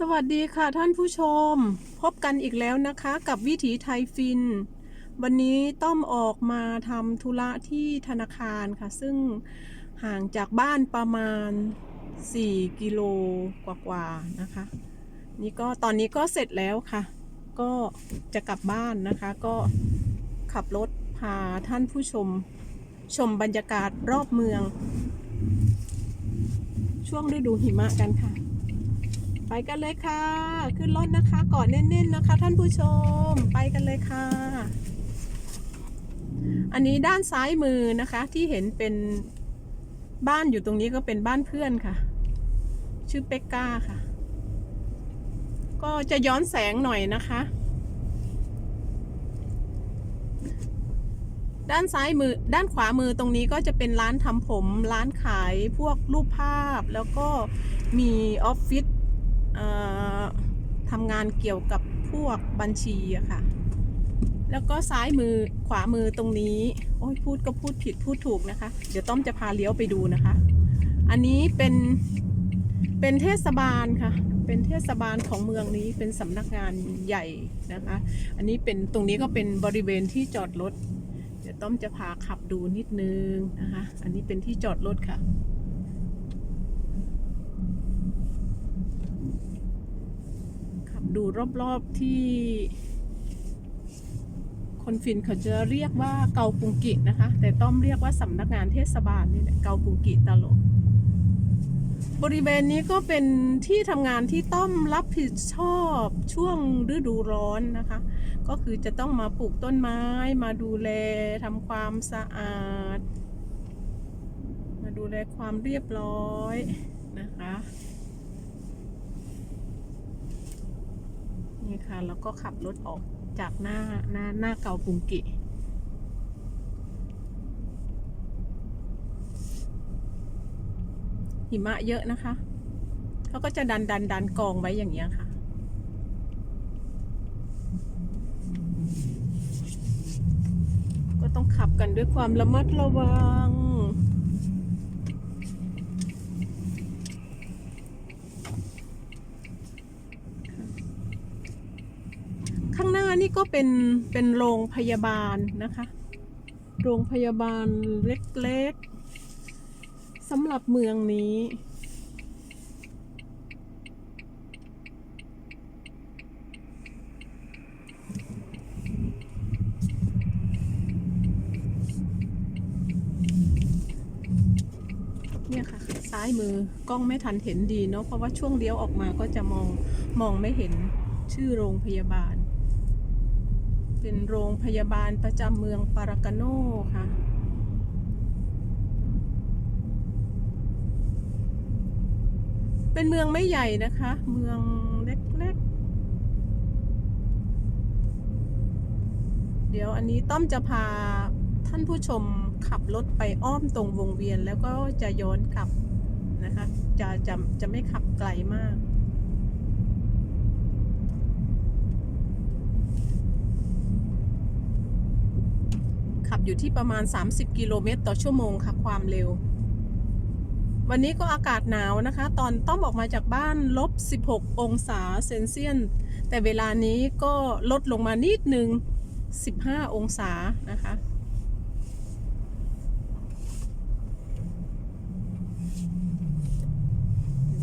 สวัสดีค่ะท่านผู้ชม พบกันอีกแล้วนะคะ กับวิถีไทยฟิน วันนี้ต้อมออกมาทำธุระที่ธนาคารค่ะ ซึ่งห่างจากบ้านประมาณ 4 กิโลกว่าๆนะคะ นี่ก็ตอนนี้ก็เสร็จแล้วค่ะ ก็จะกลับบ้านนะคะ ก็ขับรถพาท่านผู้ชม ชมบรรยากาศรอบเมือง ช่วงฤดูหิมะกันค่ะ กันเลยค่ะ ขึ้นรถนะคะกอดแน่นๆนะคะ ท่านผู้ชมไปกันเลยค่ะ อันนี้ด้านซ้ายมือนะคะที่เห็นเป็นบ้านอยู่ตรงนี้ก็เป็นบ้านเพื่อนค่ะ ชื่อเป็กก้าค่ะ ก็จะย้อนแสงหน่อยนะคะ ด้านซ้ายมือด้านขวามือตรงนี้ก็จะเป็นร้านทำผม ร้านขายพวกรูปภาพ แล้วก็มีออฟฟิศ ทำงานเกี่ยวกับพวกบัญชีอะค่ะ แล้วก็ซ้ายมือขวามือตรงนี้โอ้ยพูดก็พูดผิดพูดถูกนะคะ เดี๋ยวต้อมจะพาเลี้ยวไปดูนะคะ อันนี้เป็นเป็นเทศบาลค่ะ เป็นเทศบาลของเมืองนี้เป็นสำนักงานใหญ่นะคะ อันนี้เป็นตรงนี้ก็เป็นบริเวณที่จอดรถ เดี๋ยวต้อมจะพาขับดูนิดนึงนะคะ อันนี้เป็นที่จอดรถค่ะ ขับ ดูรอบๆที่ คนฟินเขาจะเรียกว่าเกาปุงกินะคะ แต่ต้อมเรียกว่าสำนักงานเทศบาลนี่แหละเกาปุงกิตลอดบริเวณนี้ก็เป็นที่ทำงานที่ต้อมรับผิดชอบช่วงฤดูร้อนนะคะ ก็คือจะต้องมาปลูกต้นไม้มาดูแลทำความสะอาด มาดูแลความเรียบร้อยนะคะ นี่ค่ะ แล้วก็ขับรถออกจากหน้าหน้าหน้าเกาปุงกิ หิมะเยอะนะคะ เขาก็จะดันดันดันกองไว้อย่างเงี้ยค่ะก็ต้องขับกันด้วยความระมัดระวัง ข้างห นี่ก็เป็นเป็นโรงพยาบาลนะคะ โรงพยาบาลเล็กๆสำหรับเมืองนี้เนี่ยค่ะซ้ายมือกล้องไม่ทันเห็นดีเนาะเพราะว่าช่วงเลี้ยวออกมาก็จะมองมองไม่เห็นชื่อโรงพยาบาล เป็นโรงพยาบาลประจำเมืองปารากาโนค่ะเป็นเมืองไม่ใหญ่นะคะ เมืองเล็กๆ เดี๋ยวอันนี้ต้อมจะพาท่านผู้ชมขับรถไปอ้อมตรงวงเวียนแล้วก็จะย้อนกลับนะคะ จะจะจะไม่ขับไกลมาก ขับอยู่ที่ประมาณ 30 กิโลเมตรต่อชั่วโมงค่ะความเร็ว วันนี้ก็อากาศหนาวนะคะ ตอนต้อมออกมาจากบ้านลบ 16 องศาเซนเซียน แต่เวลานี้ก็ลดลงมานิดนึง 15 องศานะคะ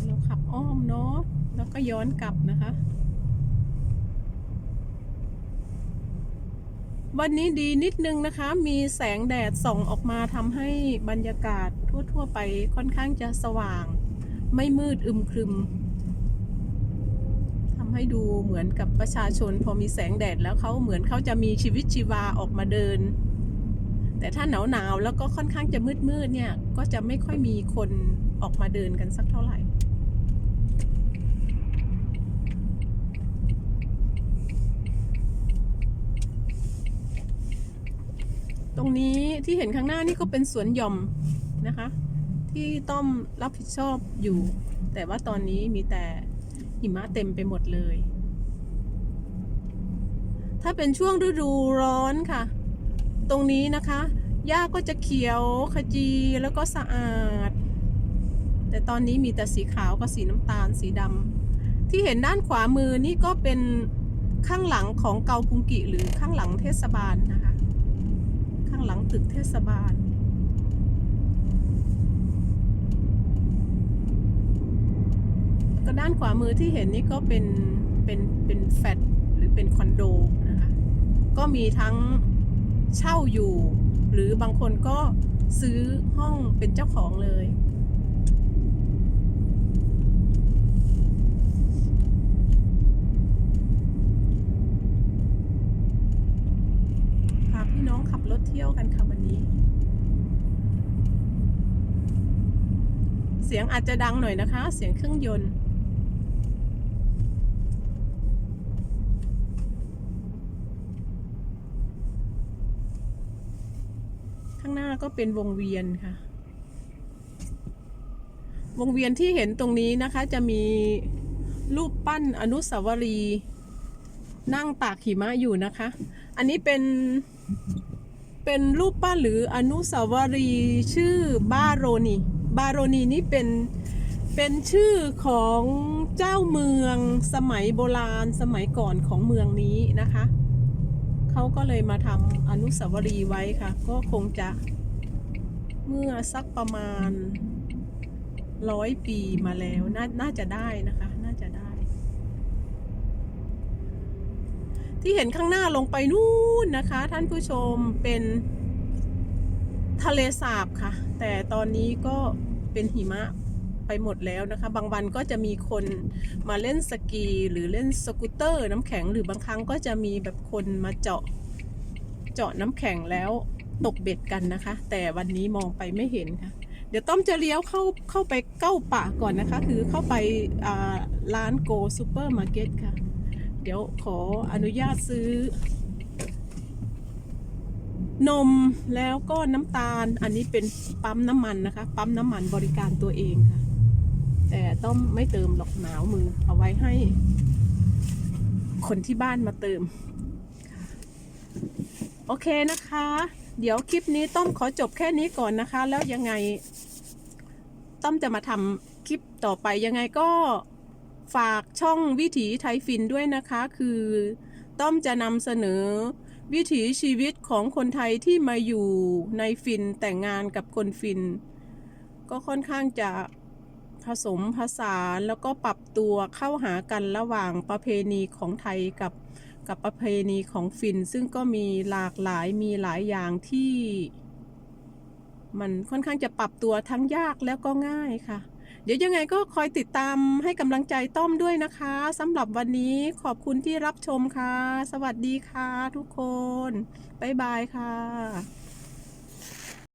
เราขับอ้อมเนาะแล้วก็ย้อนกลับนะคะ วันนี้ดีนิดนึงนะคะ มีแสงแดดส่องออกมาทำให้บรรยากาศทั่ว ๆ ไปค่อนข้างจะสว่าง ไม่มืดอึมครึมทำให้ดูเหมือนกับประชาชนพอมีแสงแดดแล้วเขาเหมือนเขาจะมีชีวิตชีวาออกมาเดิน แต่ถ้าหนาวๆแล้วก็ค่อนข้างจะมืดๆเนี่ย ก็จะไม่ค่อยมีคนออกมาเดินกันสักเท่าไหร่ ตรงนี้ที่เห็นข้างหน้านี่ก็เป็นสวนหย่อมนะคะ ที่ต้อมรับผิดชอบอยู่ แต่ว่าตอนนี้มีแต่หิมะเต็มไปหมดเลย ถ้าเป็นช่วงฤดูร้อนค่ะ ตรงนี้นะคะหญ้าก็จะเขียวขจีแล้วก็สะอาด แต่ตอนนี้มีแต่สีขาวกับสีน้ำตาลสีดำที่เห็นด้านขวามือนี่ก็เป็นข้างหลังของเกาปุงกิหรือข้างหลังเทศบาลนะคะ ข้างหลังตึกเทศบาล ก็ด้านขวามือที่เห็นนี่ก็เป็น เป็น เป็นแฟลตหรือเป็นคอนโดนะคะ ก็มีทั้งเช่าอยู่ หรือบางคนก็ซื้อห้องเป็นเจ้าของเลย พี่น้องขับรถเที่ยวกันค่ะวันนี้ เสียงอาจจะดังหน่อยนะคะ เสียงเครื่องยนต์ข้างหน้าก็เป็นวงเวียนค่ะ วงเวียนที่เห็นตรงนี้นะคะ จะมีรูปปั้นอนุสาวรีย์นั่งตากหิมะอยู่นะคะ อันนี้เป็น เป็นรูปปั้นหรืออนุสาวรีย์ชื่อบาโรนีบาโรนีนี่เป็นเป็นชื่อของเจ้าเมืองสมัยโบราณสมัยก่อนของเมืองนี้นะคะเขาก็เลยมาทำอนุสาวรีย์ไว้ค่ะ ก็คงจะเมื่อสักประมาณร้อยปีมาแล้วนน่าจะได้นะคะ น่าจะได้ ที่เห็นข้างหน้าลงไปนู่นนะคะ ท่านผู้ชมเป็นทะเลสาบค่ะ แต่ตอนนี้ก็เป็นหิมะไปหมดแล้วนะคะ บางวันก็จะมีคนมาเล่นสกีหรือเล่นสกูตเตอร์น้ำแข็งหรือบางครั้งก็จะมีแบบคนมาเจาะเจาะน้ำแข็งแล้วตกเบ็ดกันนะคะ แต่วันนี้มองไปไม่เห็นค่ะ เดี๋ยวต้อมจะเลี้ยวเข้าเข้าไปเก้าป่าก่อนนะคะ คือเข้าไปร้านโกซูเปอร์มาร์เก็ตค่ะ เดี๋ยวขออนุญาตซื้อ นมแล้วก็น้ำตาล อันนี้เป็นปั๊มน้ำมันนะคะ ปั๊มน้ำมันบริการตัวเองค่ะ แต่ต้องไม่เติมหรอกหนาวมือ เอาไว้ให้ คนที่บ้านมาเติม โอเคนะคะ เดี๋ยวคลิปนี้ต้อมขอจบแค่นี้ก่อนนะคะ แล้วยังไง ต้อมจะมาทำคลิปต่อไปยังไงก็ ฝากช่องวิถีไทยฟินด้วยนะคะ คือต้อมจะนำเสนอ วิถีชีวิตของคนไทยที่มาอยู่ในฟินแต่งงานกับคนฟิน ก็ค่อนข้างจะผสมผสานแล้วก็ปรับตัวเข้าหากันระหว่างประเพณีของไทยกับกับประเพณีของฟิน ซึ่งก็มีหลากหลายมีหลายอย่างที่ มันค่อนข้างจะปรับตัวทั้งยากแล้วก็ง่ายค่ะ เดี๋ยวยังไงก็คอยติดตามให้กำลังใจต้อมด้วยนะคะสำหรับวันนี้ขอบคุณที่รับชมค่ะ สวัสดีค่ะทุกคน บ๊ายบายค่ะ